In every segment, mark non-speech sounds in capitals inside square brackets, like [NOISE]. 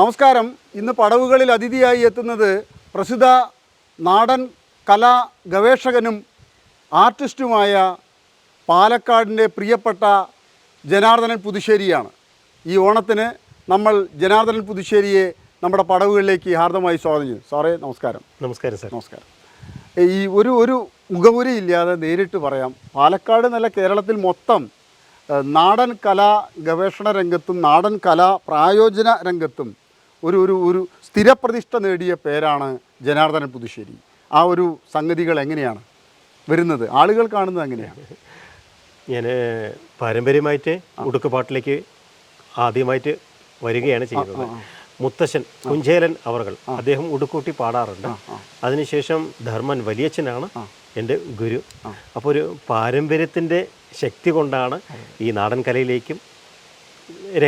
നമസ്കാരം. ഇന്ന് പടവുകളിൽ അതിഥിയായി എത്തുന്നത് പ്രസിദ്ധ നാടൻ കലാ ഗവേഷകനും ആർട്ടിസ്റ്റുമായ പാലക്കാടിന്റെ പ്രിയപ്പെട്ട ജനാർദ്ദനൻ പുതുശ്ശേരിയാണ്. ഈ ഓണത്തിന് നമ്മൾ ജനാർദ്ദനൻ പുതുശ്ശേരിയെ നമ്മുടെ പടവുകളിലേക്ക് ഹാർദമായി സ്വാഗതം ചെയ്യുന്നു. സാറേ നമസ്കാരം. നമസ്കാരം സാർ. നമസ്കാരം. ഈ ഒരു ഒരു മുഖവുരി ഇല്ലാതെ നേരിട്ട് പറയാം. പാലക്കാട് എന്നല്ല കേരളത്തിൽ മൊത്തം നാടൻ കലാ ഗവേഷണ രംഗത്തും നാടൻ കലാ പ്രായോജന രംഗത്തും ഒരു ഒരു ഒരു സ്ഥിരപ്രതിഷ്ഠ നേടിയ പേരാണ് ജനാർദ്ദനൻ പുതുശ്ശേരി. ആ ഒരു സംഗതികൾ എങ്ങനെയാണ്? വരുന്നത്? ആളുകൾ കാണുന്നത് എങ്ങനെയാണ്? ഞാൻ പാരമ്പര്യമായിട്ട് ഉടുക്കുപാട്ടിലേക്ക് ആദ്യമായിട്ട് വരികയാണ് ചെയ്യുന്നത് മുത്തശ്ശൻ കുഞ്ചേലൻ അവർകൾ അദ്ദേഹം ഉടുക്കൂട്ടി പാടാറുണ്ട്. അതിനുശേഷം ധർമ്മൻ വലിയച്ഛനാണ് എന്റെ ഗുരു. അപ്പോൾ ഒരു പാരമ്പര്യത്തിന്റെ ശക്തി കൊണ്ടാണ് ഈ നാടൻ കലയിലേക്കും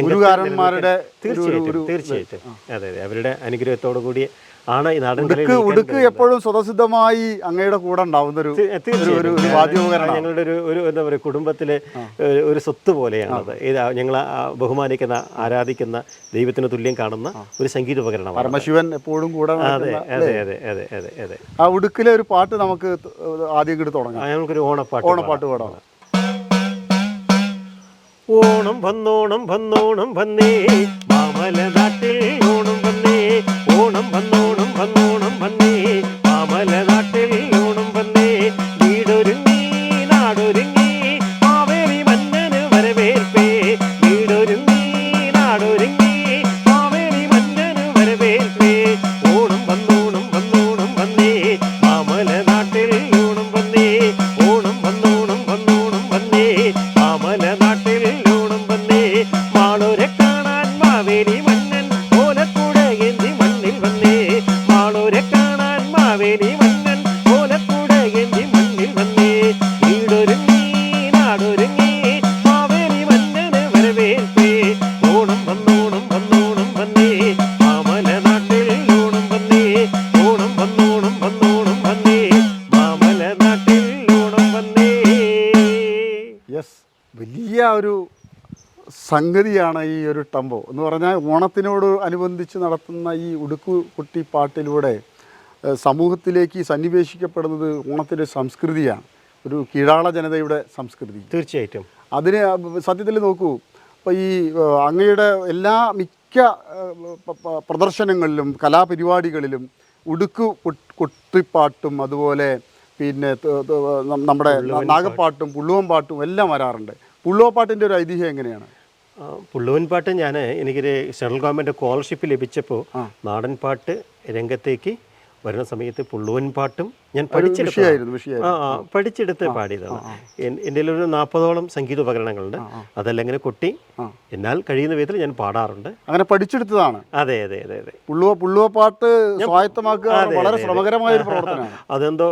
ഗുരുകാരന്മാരുടെ തീർച്ചയായിട്ടും തീർച്ചയായിട്ടും. അതെ അതെ. അവരുടെ അനുഗ്രഹത്തോടു കൂടി ആണ് ഈ നാടൻ ഉടുക്ക് ഉടുക്ക് എപ്പോഴും സ്വതസിദ്ധമായി അങ്ങയുടെ കൂടെ ഉണ്ടാവുന്ന ഒരു വാദ്യോപകരണം ഞങ്ങളുടെ ഒരു ഒരു എന്താ പറയുക കുടുംബത്തിലെ ഒരു- സ്വത്ത് പോലെയാണത്. ഇത് ഞങ്ങൾ ബഹുമാനിക്കുന്ന ആരാധിക്കുന്ന ദൈവത്തിന് തുല്യം കാണുന്ന ഒരു സംഗീത ഉപകരണമാണ് പരമശിവൻ എപ്പോഴും കൂടെ അതെ അതെ അതെ അതെ അതെ അതെ. ആ ഉടുക്കിലെ ഒരു പാട്ട് നമുക്ക് ആദ്യം ഇങ്ങോട്ട് തുടങ്ങാം. ഞങ്ങൾക്കൊരു നമുക്കൊരു ഓണപ്പാട്ട് ഓണപ്പാട്ട് പാടാം. ഓണം വന്നോണം വന്നോണം വന്നേ മാമല നാട്ടിൽ ഓണം വന്നേ. ഓണം വന്നോണം യെസ് വലിയ ഒരു സംഗതിയാണ് ഈ ഒരു ടംബോ എന്ന് പറഞ്ഞാൽ ഓണത്തിനോട് അനുബന്ധിച്ച് നടത്തുന്ന ഈ ഉടുക്കു കുട്ടി പാട്ടിലൂടെ സമൂഹത്തിലേക്ക് സന്നിവേശിക്കപ്പെടുന്നത് ഓണത്തിന്റെ സംസ്കൃതിയാണ്. ഒരു കീഴാള ജനതയുടെ സംസ്കൃതി. തീർച്ചയായിട്ടും. അതിന് സത്യത്തിൽ നോക്കൂ ഇപ്പോൾ ഈ അങ്ങയുടെ എല്ലാ മിക്ക പ്രദർശനങ്ങളിലും കലാപരിപാടികളിലും ഉടുക്കു കുട്ട്- കുട്ടിപ്പാട്ടും അതുപോലെ പിന്നെ നമ്മുടെ നാഗപ്പാട്ടും പുള്ളുവൻ പാട്ടും എല്ലാം വരാറുണ്ട്. പുള്ളുവപ്പാട്ടിന്റെ ഒരു ഐതിഹ്യം എങ്ങനെയാണ്? പുള്ളുവൻ പാട്ട് ഞാൻ എനിക്കൊരു സെൻട്രൽ ഗവൺമെന്റ് സ്കോളർഷിപ്പ് ലഭിച്ചപ്പോൾ നാടൻ പാട്ട് രംഗത്തേക്ക് വരുന്ന സമയത്ത് പുള്ളുവൻ പാട്ടും ഞാൻ ആ, പഠിച്ചെടുത്ത് പാടിയതാണ്. എൻ- എന്റെ ഒരു നാൽപ്പതോളം സംഗീത ഉപകരണങ്ങളുണ്ട്. അതെല്ലാം ഇങ്ങനെ കൊട്ടി എന്നാൽ കഴിയുന്ന വിധത്തിൽ ഞാൻ പാടാറുണ്ട്. അങ്ങനെ പഠിച്ചെടുത്തതാണ്. അതെ അതെ അതെ അതെ. പുള്ളുവ പാട്ട് സ്വായത്തമാക്കുക വളരെ ശ്രമകരമായ ഒരു പ്രവർത്തനമാണ്. [LAUGHS] അതെന്തോ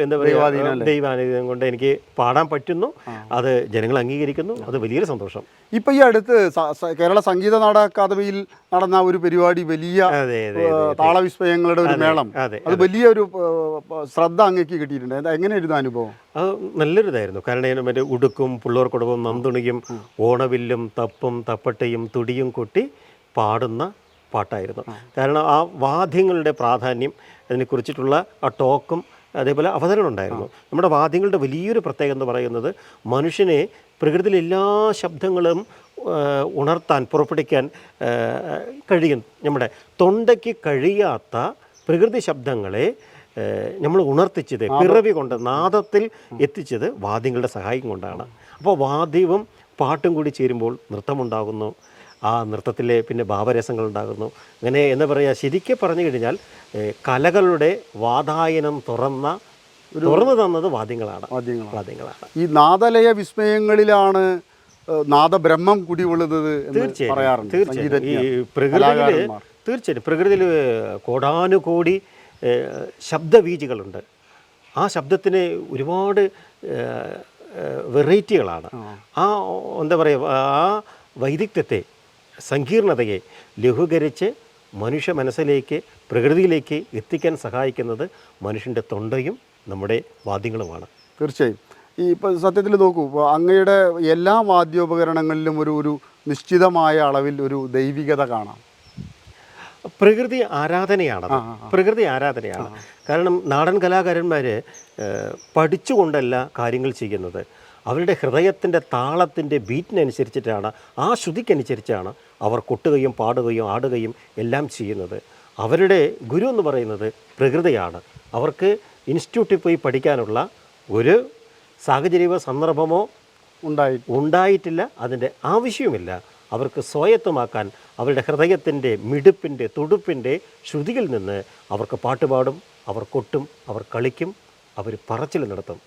എന്താ പറയുക ദൈവാനുഗ്രഹം കൊണ്ട് എനിക്ക് പാടാൻ പറ്റുന്നു. അത് ജനങ്ങൾ അംഗീകരിക്കുന്നു. അത് വലിയൊരു സന്തോഷം. ഇപ്പൊ ഈ അടുത്ത് കേരള സംഗീത നാടക അക്കാദമിയിൽ നടന്ന ഒരു പരിപാടി വലിയ താളവിസ്മയങ്ങളുടെ ഒരു മേളം. അത് വലിയ ഒരു ശ്രദ്ധ അങ്ങേക്ക് കിട്ടിയിട്ടുണ്ട്. എങ്ങനെയായിരുന്നു അനുഭവം അത് നല്ലൊരു ഇതായിരുന്നു കാരണം ഞാൻ മറ്റേ ഉടുക്കും പുള്ളോർക്കുടവും നന്തുണിയും ഓണവില്ലും തപ്പും തപ്പട്ടയും തുടിയും കൊട്ടി പാടുന്ന പാട്ടായിരുന്നു. കാരണം ആ വാദ്യങ്ങളുടെ പ്രാധാന്യം അതിനെക്കുറിച്ചിട്ടുള്ള ആ ടോക്കും അതേപോലെ അവതരണം ഉണ്ടായിരുന്നു നമ്മുടെ വാദ്യങ്ങളുടെ വലിയൊരു പ്രത്യേകത എന്ന് പറയുന്നത് മനുഷ്യനെ പ്രകൃതിയിലെ എല്ലാ ശബ്ദങ്ങളും ഉണർത്താൻ പുറപ്പെടുവിക്കാൻ കഴിയും. നമ്മുടെ തൊണ്ടയ്ക്ക് കഴിയാത്ത പ്രകൃതി ശബ്ദങ്ങളെ നമ്മൾ ഉണർത്തിച്ചത് പിറവി കൊണ്ട് നാദത്തിൽ എത്തിച്ചത് വാദ്യങ്ങളുടെ സഹായം കൊണ്ടാണ്. അപ്പോൾ വാദ്യവും പാട്ടും കൂടി ചേരുമ്പോൾ നൃത്തമുണ്ടാകുന്നു. ആ നൃത്തത്തിലെ പിന്നെ ഭാവരസങ്ങൾ ഉണ്ടാകുന്നു. അങ്ങനെ എന്ന് പറയുക ശരിക്കും പറഞ്ഞു കഴിഞ്ഞാൽ കലകളുടെ വാതായനം തുറന്ന തുറന്നു തന്നത് വാദ്യങ്ങളാണ്. വാദ്യങ്ങളാണ്. ഈ നാദലയ വിസ്മയങ്ങളിലാണ് നാദബ്രഹ്മം കുടികൊള്ളുന്നത് തീർച്ചയായും തീർച്ചയായും ഈ പ്രകൃതിയിൽ കലാകാരന്മാർ. തീർച്ചയായും പ്രകൃതിയിൽ കോടാനുകോടി ശബ്ദവീചികളുണ്ട്. ആ ശബ്ദത്തിന് ഒരുപാട് വെറൈറ്റികളാണ്. ആ. എന്താ പറയുക ആ വൈദഗ്ധ്യത്തെ സങ്കീർണതയെ ലഘൂകരിച്ച് മനുഷ്യ മനസ്സിലേക്ക് പ്രകൃതിയിലേക്ക് എത്തിക്കാൻ സഹായിക്കുന്നത് മനുഷ്യന്റെ തൊണ്ടയും നമ്മുടെ വാദ്യങ്ങളുമാണ്. തീർച്ചയായും. ഈ ഇപ്പം സത്യത്തിൽ നോക്കൂ ഇപ്പോൾ അങ്ങയുടെ എല്ലാ വാദ്യോപകരണങ്ങളിലും ഒരു ഒരു നിശ്ചിതമായ അളവിൽ ഒരു ദൈവികത കാണാം. പ്രകൃതി ആരാധനയാണ് പ്രകൃതി ആരാധനയാണ്. കാരണം നാടൻ കലാകാരന്മാർ പഠിച്ചുകൊണ്ടല്ല കാര്യങ്ങൾ ചെയ്യുന്നത്. അവരുടെ ഹൃദയത്തിന്റെ താളത്തിന്റെ ബീറ്റിനനുസരിച്ചിട്ടാണ് ആ ശ്രുതിക്കനുസരിച്ചാണ് അവർ കൊട്ടുകയും പാടുകയും ആടുകയും എല്ലാം ചെയ്യുന്നത്. അവരുടെ ഗുരു എന്ന് പറയുന്നത് പ്രകൃതിയാണ്. അവർക്ക് ഇൻസ്റ്റിറ്റ്യൂട്ടിൽ പോയി പഠിക്കാനുള്ള ഒരു സാഹചര്യമോ സന്ദർഭമോ ഉണ്ടായി ഉണ്ടായിട്ടില്ല. അതിന്റെ ആവശ്യവുമില്ല. അവർക്ക് സ്വായത്തമാക്കാൻ അവരുടെ ഹൃദയത്തിന്റെ മിടുപ്പിന്റെ തുടുപ്പിന്റെ ശ്രുതിയിൽ നിന്ന് അവർക്ക് പാട്ടുപാടും അവർ കൊട്ടും അവർ കളിക്കും അവർ പറച്ചിൽ നടത്തും.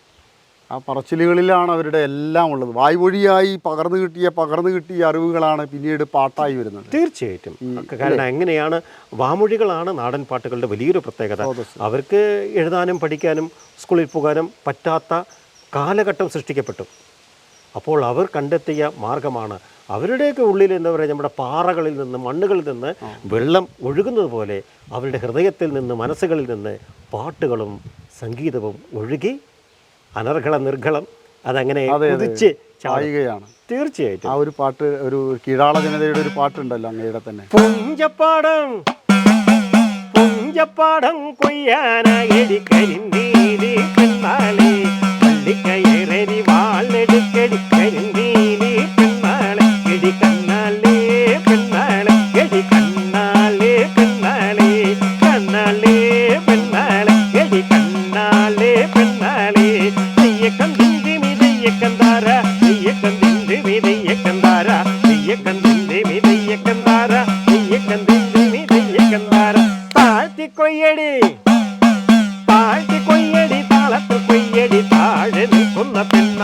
ആ പറച്ചിലുകളിലാണ് അവരുടെ എല്ലാം ഉള്ളത്. വായ്വഴിയായി പകർന്നു കിട്ടിയ പകർന്നു കിട്ടിയ അറിവുകളാണ് പിന്നീട് പാട്ടായി വരുന്നത്. തീർച്ചയായിട്ടും. കാരണം എങ്ങനെയാണ് വാമൊഴികളാണ് നാടൻ പാട്ടുകളുടെ വലിയൊരു പ്രത്യേകത. അവർക്ക് എഴുതാനും പഠിക്കാനും സ്കൂളിൽ പോകാനും പറ്റാത്ത കാലഘട്ടം സൃഷ്ടിക്കപ്പെട്ടു. അപ്പോൾ അവർ കണ്ടെത്തിയ മാർഗമാണ്. അവരുടെയൊക്കെ ഉള്ളിൽ എന്താ പറയുക നമ്മുടെ പാറകളിൽ നിന്ന് മണ്ണുകളിൽ നിന്ന് വെള്ളം ഒഴുകുന്നത് പോലെ അവരുടെ ഹൃദയത്തിൽ നിന്ന് മനസ്സുകളിൽ നിന്ന് പാട്ടുകളും സംഗീതവും ഒഴുകി അനർഘള നിർഘളം അതങ്ങനെ ചാടും. ചായുകയാണ്. തീർച്ചയായിട്ടും. ആ ഒരു പാട്ട് ഒരു കീഴാള ജനതയുടെ ഒരു പാട്ടുണ്ടല്ലോ അങ്ങയുടെ തന്നെ. പുഞ്ചപ്പാടം പുഞ്ചപ്പാടം കൊയ്യാനായടി കരിന്തീലി எடுக்க எறி வாழ் எடுக்கெடுக்க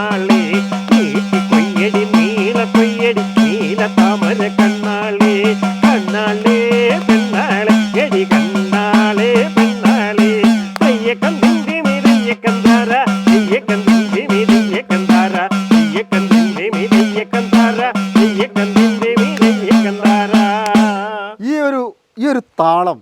കണ്ണാളി എടി ഈ ഒരു ഈ ഒരു താളം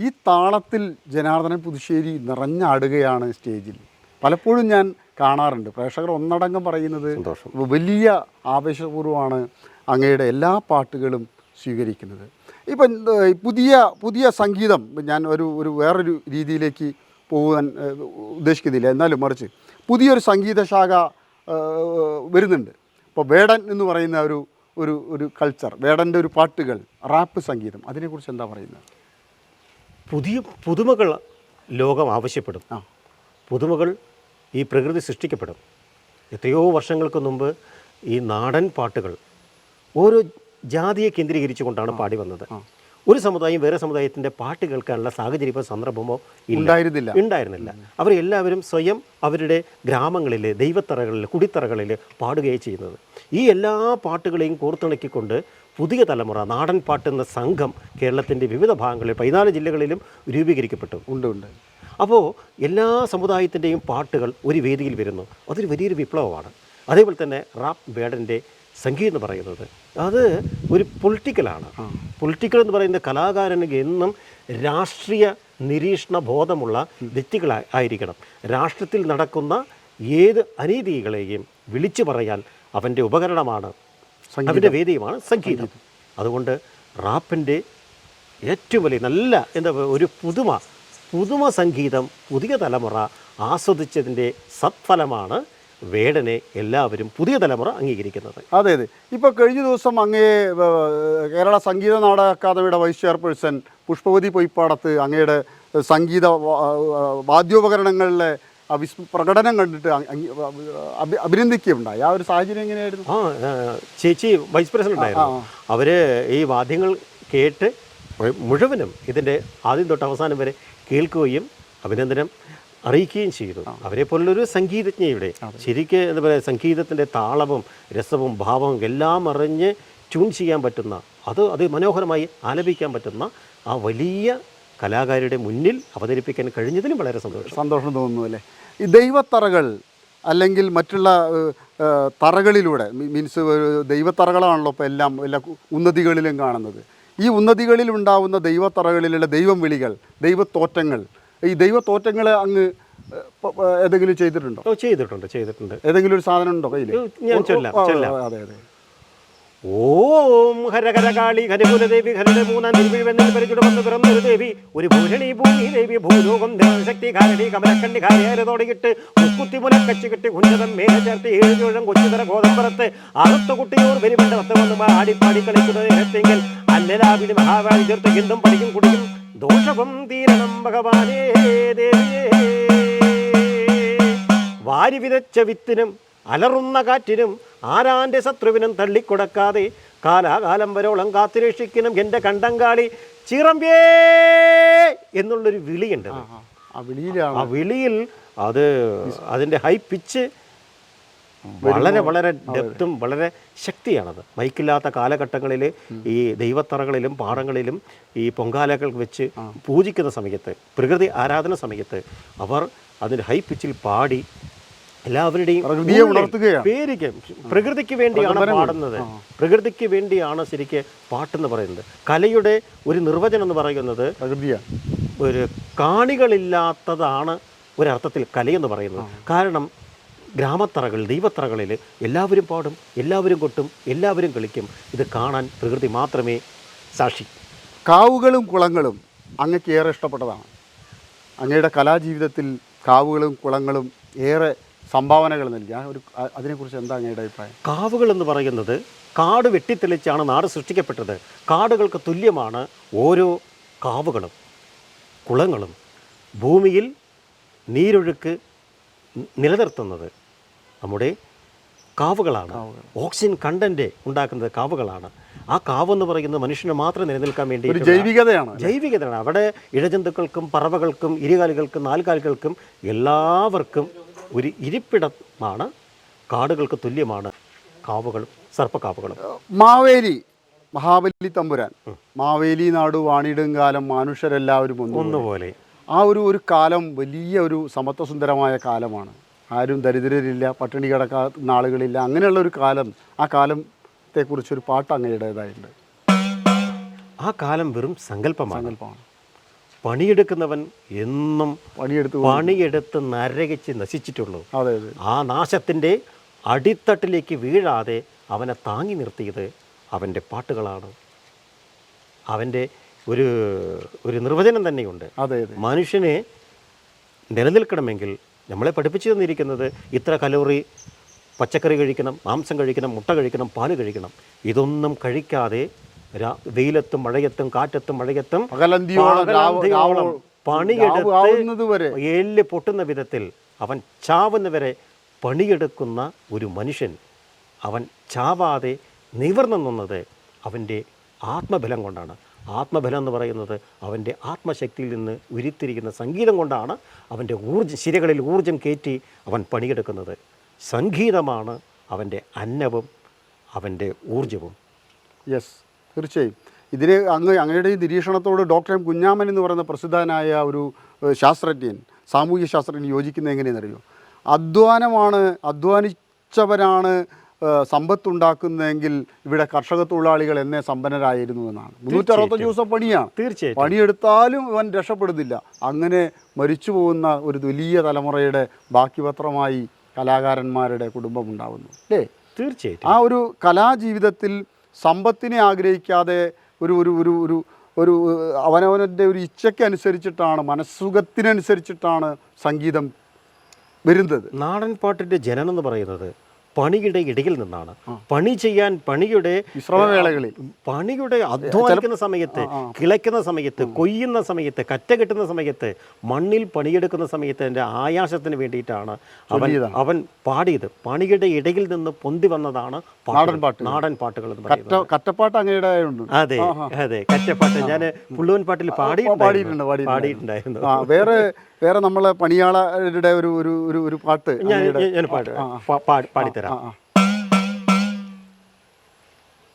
ഈ താളത്തിൽ ജനാർദ്ദനൻ പുതുശ്ശേരി നിറഞ്ഞാടുകയാണ് സ്റ്റേജിൽ. പലപ്പോഴും ഞാൻ കാണാറുണ്ട്. പ്രേക്ഷകർ ഒന്നടങ്കം പറയുന്നത് സന്തോഷം. വലിയ ആവേശപൂർവമാണ് അങ്ങയുടെ എല്ലാ പാട്ടുകളും സ്വീകരിക്കുന്നത്. ഇപ്പം പുതിയ പുതിയ സംഗീതം ഞാൻ ഒരു ഒരു വേറൊരു രീതിയിലേക്ക് പോകാൻ ഉദ്ദേശിക്കുന്നില്ല. എന്നാലും മറിച്ച് പുതിയൊരു സംഗീത ശാഖ വരുന്നുണ്ട്. ഇപ്പോൾ വേടൻ എന്ന് പറയുന്ന ഒരു ഒരു ഒരു കൾച്ചർ വേടന്റെ ഒരു പാട്ടുകൾ റാപ്പ് സംഗീതം അതിനെക്കുറിച്ച് എന്താ പറയുന്നത്? പുതിയ പുതുമകൾ ലോകം ആവശ്യപ്പെടും. ആ. പുതുമകൾ ഈ പ്രകൃതി സൃഷ്ടിക്കപ്പെടും. എത്രയോ വർഷങ്ങൾക്ക് മുമ്പ് ഈ നാടൻ പാട്ടുകൾ ഓരോ ജാതിയെ കേന്ദ്രീകരിച്ചുകൊണ്ടാണ് പാടി വന്നത്. ഒരു സമുദായം വേറെ സമുദായത്തിന്റെ പാട്ട് കേൾക്കാനുള്ള സാഹചര്യമോ സന്ദർഭമോ ഉണ്ടായിരുന്നില്ല. ഉണ്ടായിരുന്നില്ല. അവർ എല്ലാവരും സ്വയം അവരുടെ ഗ്രാമങ്ങളിൽ ദൈവത്തറകളിൽ കുടിത്തറകളിൽ പാടുകയാണ് ചെയ്യുന്നത്. ഈ എല്ലാ പാട്ടുകളെയും കോർത്തിണക്കിക്കൊണ്ട് പുതിയ തലമുറ നാടൻ പാട്ടെന്ന സംഘം കേരളത്തിന്റെ വിവിധ ഭാഗങ്ങളിൽ പതിനാല് ജില്ലകളിലും രൂപീകരിക്കപ്പെട്ടു. ഉണ്ട് ഉണ്ട്. അപ്പോൾ എല്ലാ സമുദായത്തിന്റെയും പാട്ടുകൾ ഒരു വേദിയിൽ വരുന്നു. അതൊരു വലിയൊരു വിപ്ലവമാണ്. അതേപോലെ തന്നെ റാപ്പ് ബേഡന്റെ സംഗീതം എന്ന് പറയുന്നത് അത് ഒരു പൊളിറ്റിക്കലാണ്. പൊളിറ്റിക്കൽ എന്ന് പറയുന്ന കലാകാരന് എന്നും രാഷ്ട്രീയ നിരീക്ഷണ ബോധമുള്ള വ്യക്തികളായിരിക്കണം രാഷ്ട്രത്തിൽ നടക്കുന്ന ഏത് അനീതികളെയും വിളിച്ചു പറയാൻ അവന്റെ ഉപകരണമാണ്. അവന്റെ വേദിയുമാണ് സംഗീതം. അതുകൊണ്ട് റാപ്പിന്റെ ഏറ്റവും വലിയ നല്ല എന്താ ഒരു പുതുമ പുതുമ സംഗീതം പുതിയ തലമുറ ആസ്വദിച്ചതിന്റെ സത്ഫലമാണ് വേടനെ എല്ലാവരും പുതിയ തലമുറ അംഗീകരിക്കുന്നത്. അതെ അതെ. ഇപ്പോൾ കഴിഞ്ഞ ദിവസം അങ്ങേ കേരള സംഗീത നാടക അക്കാദമിയുടെ വൈസ് ചെയർപേഴ്സൺ പുഷ്പവതി പൊയ്പ്പാടത്ത് അങ്ങയുടെ സംഗീത വാദ്യോപകരണങ്ങളിലെ പ്രകടനം കണ്ടിട്ട് അഭിനന്ദിക്കുകയുണ്ടായി. ആ ഒരു സാഹചര്യം എങ്ങനെയായിരുന്നു? ആ ആ, ചേച്ചി വൈസ് പ്രസിഡന്റ് ആയിരുന്നു അവർ ഈ വാദ്യങ്ങൾ കേട്ട് മുഴുവനും ഇതിന്റെ ആദ്യം തൊട്ട് അവസാനം വരെ കേൾക്കുകയും അഭിനന്ദനം അറിയിക്കുകയും ചെയ്തു. അവരെ പോലുള്ളൊരു സംഗീതജ്ഞയുടെ ശരിക്ക് എന്താ പറയുക സംഗീതത്തിന്റെ താളവും രസവും ഭാവവും എല്ലാം അറിഞ്ഞ് ട്യൂൺ ചെയ്യാൻ പറ്റുന്ന അത് അത് മനോഹരമായി ആലപിക്കാൻ പറ്റുന്ന ആ വലിയ കലാകാരിയുടെ മുന്നിൽ അവതരിപ്പിക്കാൻ കഴിഞ്ഞതിലും വളരെ സന്തോഷം. സന്തോഷം തോന്നുന്നു അല്ലേ? ഈ ദൈവത്തറകൾ അല്ലെങ്കിൽ മറ്റുള്ള തറകളിലൂടെ മീൻസ് ദൈവത്തറകളാണല്ലോ ഇപ്പോൾ എല്ലാം എല്ലാ ഉന്നതികളിലും കാണുന്നത്. ഈ ഉന്നതികളിൽ ഉണ്ടാവുന്ന ദൈവത്തറകളിലുള്ള ദൈവം വിളികൾ ദൈവത്തോറ്റങ്ങൾ ഈ ദൈവത്തോറ്റങ്ങൾ അങ്ങ് ഏതെങ്കിലും ചെയ്തിട്ടുണ്ടോ? ചെയ്തിട്ടുണ്ട് ചെയ്തിട്ടുണ്ട്. ഏതെങ്കിലും ഒരു സാധനം ഉണ്ടോ കയ്യിൽ ഞാൻ. അതെ അതെ. ഓം ഹരഹരകാളി ഹരികുലദേവി ദേവി ഒരു ഭൂഷണി ഭൂമി ദേവി ഭൂലോകം ശക്തി കാരണി കമലക്കണ്ണി കാരിയാരതോടെയിട്ട് മുക്കുത്തി മുലക്കച്ചു കിട്ടി കുഞ്ഞതം മേല ചേർത്ത് ഏഴ് ചുഴം കൊച്ചുതര ഗോതമ്പുറത്ത് അറുത്ത കുട്ടിയോർ വെരിവണ്ട പത്ത് വന്ന് ആടി പാടി കളിക്കുന്നത് അല്ലലാവിടി മഹാവാഴി ചേർത്ത് എന്തും പഠിക്കും കുടിക്കും. ദോഷവും തീരണം ഭഗവാനേ ദേവിയേ. വാരി വിതച്ച വിത്തിനും അലറുന്ന കാറ്റിനും ആരാന്റെ ശത്രുവിനും തള്ളിക്കൊടക്കാതെ കാലാകാലം വരോളം കാത്തുരക്ഷിക്കണം എന്റെ കണ്ടങ്കാളി. ചിറമ്പ്യേ എന്നുള്ളൊരു വിളിയുണ്ട് ആ വിളിയിൽ അത് അതിന്റെ ഹൈ പിച്ച് വളരെ വളരെ ഡെപ്തും വളരെ ശക്തിയാണത്. മൈക്കില്ലാത്ത കാലഘട്ടങ്ങളിൽ ഈ ദൈവത്തറകളിലും പാടങ്ങളിലും ഈ പൊങ്കാലകൾ വെച്ച് പൂജിക്കുന്ന സമയത്ത് പ്രകൃതി ആരാധന സമയത്ത് അവർ അതിന്റെ ഹൈ പിച്ചിൽ പാടി എല്ലാവരുടെയും പേരിക്കും. പ്രകൃതിക്ക് വേണ്ടിയാണ് പാടുന്നത്. പ്രകൃതിക്ക് വേണ്ടിയാണ് ശരിക്ക് പാട്ടെന്ന് പറയുന്നത്. കലയുടെ ഒരു നിർവചനം എന്ന് പറയുന്നത് ഒരു കാണികളില്ലാത്തതാണ് ഒരർത്ഥത്തിൽ കലയെന്ന് പറയുന്നത്. കാരണം ഗ്രാമത്തറകൾ ദൈവത്തറകളിൽ എല്ലാവരും പാടും എല്ലാവരും കൊട്ടും എല്ലാവരും കളിക്കും. ഇത് കാണാൻ പ്രകൃതി മാത്രമേ സാക്ഷി. കാവുകളും കുളങ്ങളും അങ്ങക്ക് ഏറെ ഇഷ്ടപ്പെട്ടതാണ്. അങ്ങയുടെ കലാജീവിതത്തിൽ കാവുകളും കുളങ്ങളും ഏറെ സംഭാവനകൾ നൽകി. ആ ഒരു അതിനെക്കുറിച്ച് എന്താ അങ്ങയുടെ അഭിപ്രായം? കാവുകൾ എന്ന് പറയുന്നത് കാട് വെട്ടിത്തെളിച്ചാണ് നാട് സൃഷ്ടിക്കപ്പെട്ടത്. കാടുകൾക്ക് തുല്യമാണ് ഓരോ കാവുകളും കുളങ്ങളും. ഭൂമിയിൽ നീരൊഴുക്ക് നിലനിർത്തുന്നത് നമ്മുടെ കാവുകളാണ്. ഓക്സിജൻ കണ്ടന്റ് ഉണ്ടാക്കുന്നത് കാവുകളാണ്. ആ കാവ് എന്ന് പറയുന്നത് മനുഷ്യന് മാത്രം നിലനിൽക്കാൻ വേണ്ടി ജൈവികതയാണ്. ജൈവികതയാണ്. അവിടെ ഇഴജന്തുക്കൾക്കും പറവകൾക്കും ഇരുകാലികൾക്കും നാലുകാലുകൾക്കും എല്ലാവർക്കും ഒരു ഇരിപ്പിടമാണ്. കാടുകൾക്ക് തുല്യമാണ്. കാവുകളും സർപ്പക്കാവുകളും മാവേലി മഹാബലി തമ്പുരാൻ. മാവേലി നാടു വാണിടും കാലം മനുഷ്യരെല്ലാവരും ഒന്നു ഒന്നുപോലെ. ആ ഒരു ഒരു കാലം വലിയ ഒരു സമത്വസുന്ദരമായ കാലമാണ്. ആരും ദരിദ്രരില്ല പട്ടിണി കിടക്കാത്ത ആളുകളില്ല അങ്ങനെയുള്ള ഒരു കാലം ആ കാലത്തെക്കുറിച്ചൊരു പാട്ട് അങ്ങയുടേതായിട്ടുണ്ട്. ആ കാലം വെറും സങ്കല്പമാണ്. സങ്കല്പമാണ്. പണിയെടുക്കുന്നവൻ എന്നും പണിയെടുത്ത് പണിയെടുത്ത് നരകിച്ച് നശിച്ചിട്ടുള്ളൂ. അതെ അതെ. ആ നാശത്തിന്റെ അടിത്തട്ടിലേക്ക് വീഴാതെ അവനെ താങ്ങി നിർത്തിയത് അവന്റെ പാട്ടുകളാണ്. അവന്റെ ഒരു ഒരു നിർവചനം തന്നെയുണ്ട്. അതെ മനുഷ്യനെ നിലനിൽക്കണമെങ്കിൽ നമ്മളെ പഠിപ്പിച്ചു തന്നിരിക്കുന്നത് ഇത്ര കലോറി പച്ചക്കറി കഴിക്കണം മാംസം കഴിക്കണം മുട്ട കഴിക്കണം പാൽ കഴിക്കണം. ഇതൊന്നും കഴിക്കാതെ വെയിലത്തും മഴയത്തും കാറ്റത്തും മഴയത്തും പണിയെടുത്ത് എല്ല് പൊട്ടുന്ന വിധത്തിൽ അവൻ ചാവുന്നവരെ പണിയെടുക്കുന്ന ഒരു മനുഷ്യൻ അവൻ ചാവാതെ നിവർന്നു നിന്നത് അവന്റെ ആത്മബലം കൊണ്ടാണ്. ആത്മബലം എന്ന് പറയുന്നത് അവന്റെ ആത്മശക്തിയിൽ നിന്ന് ഉരുത്തിരിക്കുന്ന സംഗീതം കൊണ്ടാണ് അവന്റെ ഊർജ ശിരകളിൽ ഊർജം കയറ്റി അവൻ പണിയെടുക്കുന്നത്. സംഗീതമാണ് അവന്റെ അന്നവും അവന്റെ ഊർജവും. യെസ് തീർച്ചയായും. ഇതിന് അങ്ങ് അങ്ങയുടെ ഈ നിരീക്ഷണത്തോട് ഡോക്ടർ എം കുഞ്ഞാമൻ എന്ന് പറയുന്ന പ്രസിദ്ധനായ ഒരു ശാസ്ത്രജ്ഞൻ സാമൂഹ്യ ശാസ്ത്രജ്ഞൻ യോജിക്കുന്നത് എങ്ങനെയെന്നറിയോ? അധ്വാനമാണ് അധ്വാനിച്ചവരാണ് സമ്പത്തുണ്ടാക്കുന്നതെങ്കിൽ ഇവിടെ കർഷക തൊഴിലാളികൾ എന്നെ സമ്പന്നരായിരുന്നു എന്നാണ്. മുന്നൂറ്റി അറുപത്തഞ്ച് ദിവസം പണിയാണ്. തീർച്ചയായും പണിയെടുത്താലും ഇവൻ രക്ഷപ്പെടുന്നില്ല. അങ്ങനെ മരിച്ചു പോകുന്ന ഒരു വലിയ തലമുറയുടെ ബാക്കിപത്രമായി കലാകാരന്മാരുടെ കുടുംബം ഉണ്ടാവുന്നു അല്ലേ? തീർച്ചയായിട്ടും. ആ ഒരു കലാജീവിതത്തിൽ സമ്പത്തിനെ ആഗ്രഹിക്കാതെ ഒരു ഒരു ഒരു ഒരു ഒരു അവനവന്റെ ഒരു ഇച്ഛയ്ക്ക് അനുസരിച്ചിട്ടാണ് മനസ്സുഖത്തിനനുസരിച്ചിട്ടാണ് സംഗീതം വരുന്നത്. നാടൻ പാട്ടിന്റെ ജനനം എന്ന് പറയുന്നത് പണിയുടെ ഇടയിൽ നിന്നാണ്. പണി ചെയ്യാൻ പണിയുടെ വിശ്രമവേളകളിൽ. പണിയുടെ അധ്വാനിക്കുന്ന സമയത്ത് കിളയ്ക്കുന്ന സമയത്ത് കൊയ്യുന്ന സമയത്ത് കറ്റ കെട്ടുന്ന സമയത്ത് മണ്ണിൽ പണിയെടുക്കുന്ന സമയത്ത് എന്റെ ആയാസത്തിന് വേണ്ടിയിട്ടാണ് അവൻ. അവൻ പാടിയത്. പണിയുടെ ഇടയിൽ നിന്ന് പൊന്തി വന്നതാണ് നാടൻ പാട്ടുകൾ. നാടൻ പാട്ടുകൾ എന്ന് പറയുന്നത്. കറ്റപ്പാട്ട് അങ്ങയുടെ അതെ അതെ കറ്റപ്പാട്ട്. ഞാൻ പുള്ളുവൻ പാട്ടിൽ പാടി പാടിയിട്ടുണ്ടായിരുന്നു. വേറെ വേറെ നമ്മളെ പണിയാളരുടെ ഒരു ഒരു ഒരു ഒരു പാട്ട് ഞാൻ പാട്ട് പാടിത്തരാം.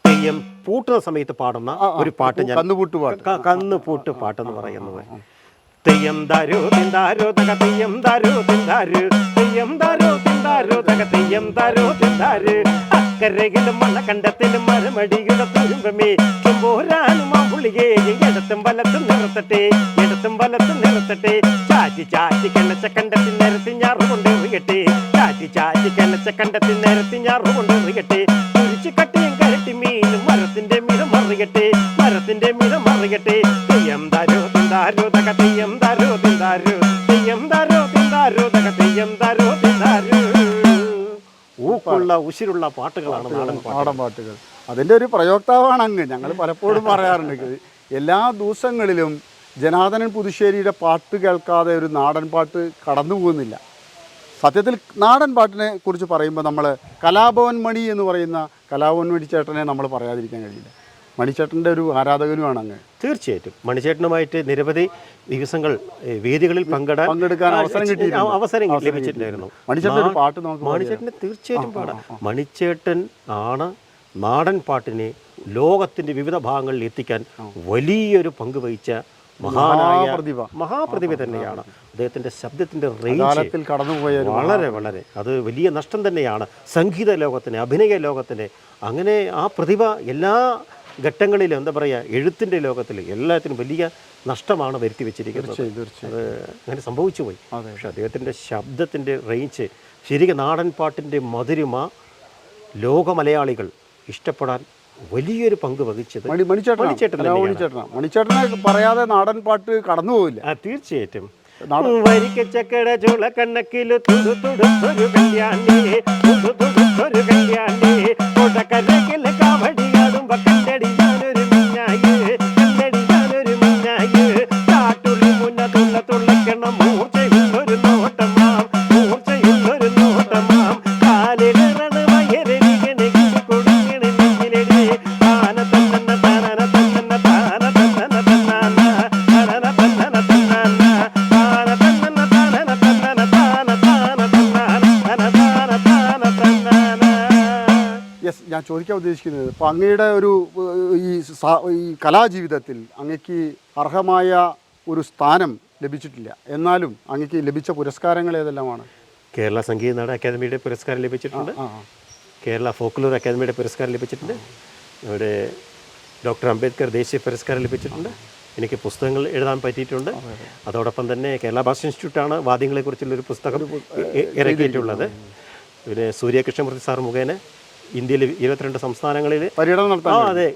തെയ്യം പൂട്ടുന്ന സമയത്ത് പാടുന്ന ഒരു പാട്ട് ഞാൻ കന്നുപൂട്ട് പാട്ട്. കന്നുപൂട്ട് പാട്ട് എന്ന് പറയുന്നത്. തെയ്യം ദാരോ തിന്താരോ തക തെയ്യം ദാരോ തിന്താരു തെയ്യം ദാരോ തിന്താരോ തക തെയ്യം ദാരോ തിന്താര് കരയിലും മണ്ണക്കണ്ടത്തിലും മരമടിയുടെ തുരുമ്പമേ ആ മാമ്പുള്ളിയെ ഇടത്തും വലത്തും നിർത്തട്ടെ ഇടത്തും വലത്തും നിർത്തട്ടെ ചാറ്റി ചാറ്റി കിണച്ച കണ്ടത്തിൽ നിരത്തി ഞാറ് കൊണ്ട് എറിയട്ടെ. ചാറ്റി ചാറ്റി കിണച്ച കണ്ടത്തിൽ നിരത്തി ഞാറ് കൊണ്ട് എറിയട്ടെ. കുരിച്ചു കട്ടിയും കരട്ടി മീനും മരത്തിന്റെ മിഴം മറിയട്ടെ. മരത്തിന്റെ മിഴം മറിയട്ടെ. തെയ്യം തരോ തെയ്യം ഊക്കുള്ള ഉശിരുള്ള പാട്ടുകളാണ് നാടൻ നാടൻ പാട്ടുകൾ. അതിന്റെ ഒരു പ്രയോക്താവാണ് അങ്ങ് ഞങ്ങൾ പലപ്പോഴും പറയാറുണ്ട് എല്ലാ ദിവസങ്ങളിലും ജനാർദ്ദനൻ പുതുശ്ശേരിയുടെ പാട്ട് കേൾക്കാതെ ഒരു നാടൻ പാട്ട് കടന്നു പോകുന്നില്ല. സത്യത്തിൽ നാടൻ പാട്ടിനെ കുറിച്ച് പറയുമ്പോൾ നമ്മൾ കലാഭവൻ മണി എന്ന് പറയുന്ന കലാഭവൻ മണി ചേട്ടനെ നമ്മൾ പറയാതിരിക്കാൻ കഴിയില്ല. മണിച്ചേട്ടന്റെ ഒരു ആരാധകനുമാണ് അങ്ങ്. തീർച്ചയായിട്ടും. മണിച്ചേട്ടനുമായിട്ട് നിരവധി ദിവസങ്ങൾ വേദികളിൽ പങ്കെടുക്കാൻ പങ്കെടുക്കാൻ അവസരം കിട്ടി. അവസരം ലഭിച്ചിട്ടുണ്ടായിരുന്നു. മണിച്ചേട്ടൻ പാട്ട് നമുക്ക് മണിച്ചേട്ടന് തീർച്ചയായിട്ടും പാടാം. മണിച്ചേട്ടൻ ആണ് നാടൻ പാട്ടിനെ ലോകത്തിന്റെ വിവിധ ഭാഗങ്ങളിൽ എത്തിക്കാൻ വലിയൊരു പങ്ക് വഹിച്ച മഹാപ്രതിഭ. മഹാപ്രതിഭ തന്നെയാണ്. അദ്ദേഹത്തിന്റെ ശബ്ദത്തിന്റെ റേഞ്ച് കാലത്തിൽ കടന്നുപോയ വളരെ വളരെ. അത് വലിയ നഷ്ടം തന്നെയാണ്. സംഗീത ലോകത്തിന് അഭിനയ ലോകത്തിന്. അങ്ങനെ ആ പ്രതിഭ എല്ലാ ഘട്ടങ്ങളിലും എന്താ പറയുക എഴുത്തിന്റെ ലോകത്തിൽ എല്ലാത്തിനും വലിയ നഷ്ടമാണ് വരുത്തി വെച്ചിരിക്കുന്നത്. അത് അങ്ങനെ സംഭവിച്ചു പോയി. പക്ഷെ അദ്ദേഹത്തിന്റെ ശബ്ദത്തിന്റെ റേഞ്ച് ശരിക്കും നാടൻ പാട്ടിന്റെ മധുരിമ ലോക മലയാളികൾ ഇഷ്ടപ്പെടാൻ വലിയൊരു പങ്ക് വഹിച്ചത് മണിച്ചേട്ടൻ മണിച്ചേട്ടനെ പറയാതെ നാടൻ പാട്ട് കടന്നു പോവില്ല. തീർച്ചയായിട്ടും. വരിക്കച്ചക്കട ചുള കണ്ണക്കിലു കല്യാണി കല്യാണി ഇപ്പോൾ അങ്ങയുടെ ഒരു ഈ ഈ കലാജീവിതത്തിൽ അങ്ങക്ക് അർഹമായ ഒരു സ്ഥാനം ലഭിച്ചിട്ടില്ല. എന്നാലും അങ്ങക്ക് ലഭിച്ച പുരസ്കാരങ്ങൾ ഏതെല്ലാമാണ്? കേരള സംഗീത നാടക അക്കാദമിയുടെ പുരസ്കാരം ലഭിച്ചിട്ടുണ്ട്. കേരള ഫോക്ലോർ അക്കാദമിയുടെ പുരസ്കാരം ലഭിച്ചിട്ടുണ്ട്. ഇവിടെ ഡോക്ടർ അംബേദ്കർ ദേശീയ പുരസ്കാരം ലഭിച്ചിട്ടുണ്ട്. എനിക്ക് പുസ്തകങ്ങൾ എഴുതാൻ പറ്റിയിട്ടുണ്ട്. അതോടൊപ്പം തന്നെ കേരള ഭാഷ ഇൻസ്റ്റിറ്റ്യൂട്ടാണ് വാദ്യങ്ങളെക്കുറിച്ചുള്ളൊരു പുസ്തകം ഇറക്കിയിട്ടുള്ളത്. പിന്നെ സൂര്യകൃഷ്ണമൂർത്തി സാർ മുഖേന ഇന്ത്യയിലെ ഇരുപത്തിരണ്ട് സംസ്ഥാനങ്ങളിൽ പര്യടനം നടത്താൻ അതെ.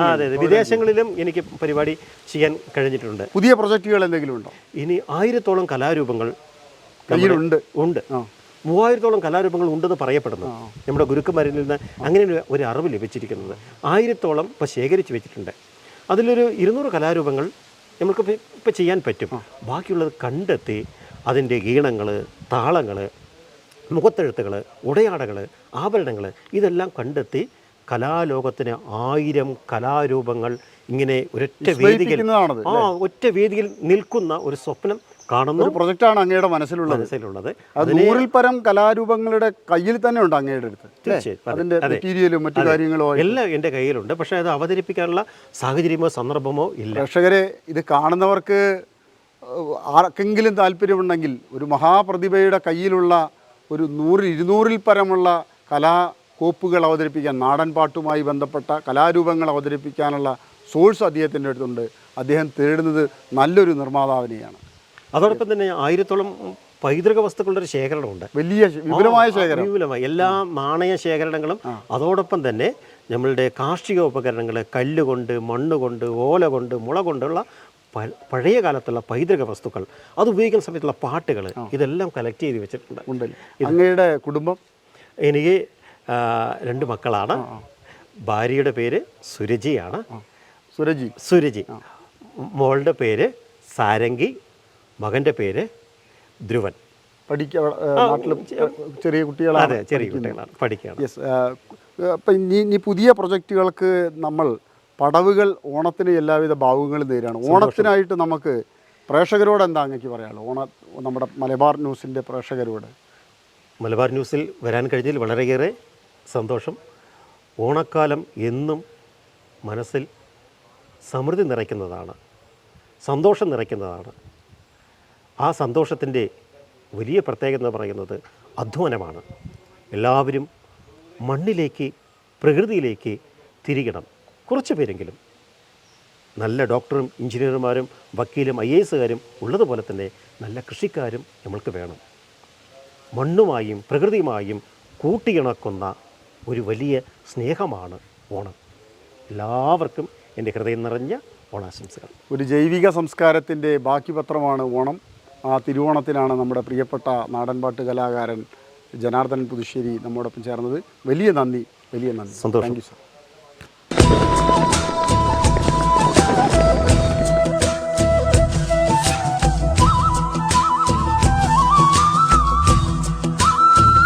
ആ, അതെ അതെ. വിദേശങ്ങളിലും എനിക്ക് പരിപാടി ചെയ്യാൻ കഴിഞ്ഞിട്ടുണ്ട്. പുതിയ പ്രൊജക്റ്റുകൾ എന്തെങ്കിലും ഉണ്ടോ? ഇനി ആയിരത്തോളം കലാരൂപങ്ങൾ കയ്യിലുണ്ട്. ഉണ്ട്. മൂവായിരത്തോളം കലാരൂപങ്ങൾ ഉണ്ടെന്ന് പറയപ്പെടുന്നു. നമ്മുടെ ഗുരുക്കന്മാരിൽ നിന്ന് അങ്ങനെ ഒരു- ഒരു അറിവ് ലഭിച്ചിരിക്കുന്നത്. ആയിരത്തോളം ഇപ്പോൾ ശേഖരിച്ച് വെച്ചിട്ടുണ്ട്. അതിലൊരു ഇരുന്നൂറ് കലാരൂപങ്ങൾ നമുക്ക് ഇപ്പോൾ ചെയ്യാൻ പറ്റും. ബാക്കിയുള്ളത് കണ്ടെത്തി അതിന്റെ ഈണങ്ങൾ താളങ്ങൾ മുഖത്തെഴുത്തുകൾ ഉടയാടകൾ ആഭരണങ്ങൾ ഇതെല്ലാം കണ്ടെത്തി കലാലോകത്തിന് ആയിരം കലാരൂപങ്ങൾ ഇങ്ങനെ ഒരൊറ്റ വേദിയിൽ ആ ഒറ്റ വേദിയിൽ നിൽക്കുന്ന ഒരു സ്വപ്നം കാണുന്ന. ഒരു പ്രൊജക്റ്റാണ് അങ്ങയുടെ മനസ്സിലുള്ള മനസ്സിലുള്ളത്. അത് നൂറിൽ പരം കലാരൂപങ്ങളുടെ കയ്യിൽ തന്നെ ഉണ്ട് അങ്ങയുടെ അടുത്ത് അതിന്റെ മെറ്റീരിയലും മറ്റു കാര്യങ്ങളോ എല്ലാം എന്റെ കയ്യിലുണ്ട്. പക്ഷേ അത് അവതരിപ്പിക്കാനുള്ള സാഹചര്യമോ സന്ദർഭമോ ഇല്ല. പ്രേക്ഷകരെ ഇത് കാണുന്നവർക്ക് ആർക്കെങ്കിലും താല്പര്യമുണ്ടെങ്കിൽ ഒരു മഹാപ്രതിഭയുടെ കയ്യിലുള്ള ഒരു നൂറിൽ ഇരുന്നൂറിൽ പരമുള്ള കലാകോപ്പുകൾ അവതരിപ്പിക്കാൻ നാടൻ പാട്ടുമായി ബന്ധപ്പെട്ട കലാരൂപങ്ങൾ അവതരിപ്പിക്കാനുള്ള സോഴ്സ് അദ്ദേഹത്തിന്റെ അടുത്തുണ്ട്. അദ്ദേഹം തേടുന്നത് നല്ലൊരു നിർമ്മാതാവിനെയാണ്. അതോടൊപ്പം തന്നെ ആയിരത്തോളം പൈതൃക വസ്തുക്കളുടെ ഒരു ശേഖരണമുണ്ട്. വലിയ വിപുലമായ ശേഖരണം ശേഖരം. വിപുലമായി എല്ലാ നാണയ ശേഖരണങ്ങളും അതോടൊപ്പം തന്നെ നമ്മളുടെ കാർഷിക ഉപകരണങ്ങൾ കല്ലുകൊണ്ട് മണ്ണുകൊണ്ട് ഓല കൊണ്ട് മുള കൊണ്ടുള്ള പഴയ കാലത്തുള്ള പൈതൃക വസ്തുക്കൾ അത് ഉപയോഗിക്കുന്ന സമയത്തുള്ള പാട്ടുകൾ ഇതെല്ലാം കളക്ട് ചെയ്ത് വെച്ചിട്ടുണ്ട്. അങ്ങയുടെ കുടുംബം? എനിക്ക് രണ്ട് മക്കളാണ്. ഭാര്യയുടെ പേര് സുരജിയാണ്. സുരജി. സുരജി. മോളുടെ പേര് സാരംഗി. മകന്റെ പേര് ധ്രുവൻ. പഠിക്ക നാട്ടിലും ചെറിയ കുട്ടികളാണ് ചെറിയ കുട്ടികളാണ്. പഠിക്കുകയാണ്. യെസ് അപ്പം ഇനി പുതിയ പ്രൊജക്റ്റുകൾക്ക് നമ്മൾ പടവുകൾ ഓണത്തിന് എല്ലാവിധ ഭാഗങ്ങളും നേരാണ് ഓണത്തിനായിട്ട് നമുക്ക് പ്രേക്ഷകരോട് എന്താ അങ്ങേക്ക് പറയാനുള്ളത്? ഓണ നമ്മുടെ മലബാർ ന്യൂസിന്റെ പ്രേക്ഷകരോട്. മലബാർ ന്യൂസിൽ വരാൻ കഴിഞ്ഞതിൽ വളരെയേറെ സന്തോഷം. ഓണക്കാലം എന്നും മനസ്സിൽ സമൃദ്ധി നിറയ്ക്കുന്നതാണ്. സന്തോഷം നിറയ്ക്കുന്നതാണ്. ആ സന്തോഷത്തിന്റെ വലിയ പ്രത്യേകത എന്ന് പറയുന്നത് അധ്വാനമാണ്. എല്ലാവരും മണ്ണിലേക്ക് പ്രകൃതിയിലേക്ക് തിരികണം. കുറച്ച് പേരെങ്കിലും നല്ല ഡോക്ടറും എഞ്ചിനീയർമാരും വക്കീലും ഐ എ എസുകാരും ഉള്ളതുപോലെ തന്നെ നല്ല കൃഷിക്കാരും നമ്മൾക്ക് വേണം. മണ്ണുമായും പ്രകൃതിയുമായും കൂട്ടിയിണക്കുന്ന ഒരു വലിയ സ്നേഹമാണ് ഓണം. എല്ലാവർക്കും എന്റെ ഹൃദയം നിറഞ്ഞ ഓണാശംസകൾ. ഒരു ജൈവിക സംസ്കാരത്തിന്റെ ബാക്കി പത്രമാണ് ഓണം. ആ തിരുവോണത്തിനാണ് നമ്മുടെ പ്രിയപ്പെട്ട നാടൻപാട്ട് കലാകാരൻ ജനാർദ്ദനൻ പുതുശ്ശേരി നമ്മോടൊപ്പം ചേർന്നത്. വലിയ നന്ദി വലിയ നന്ദി. സന്തോഷം.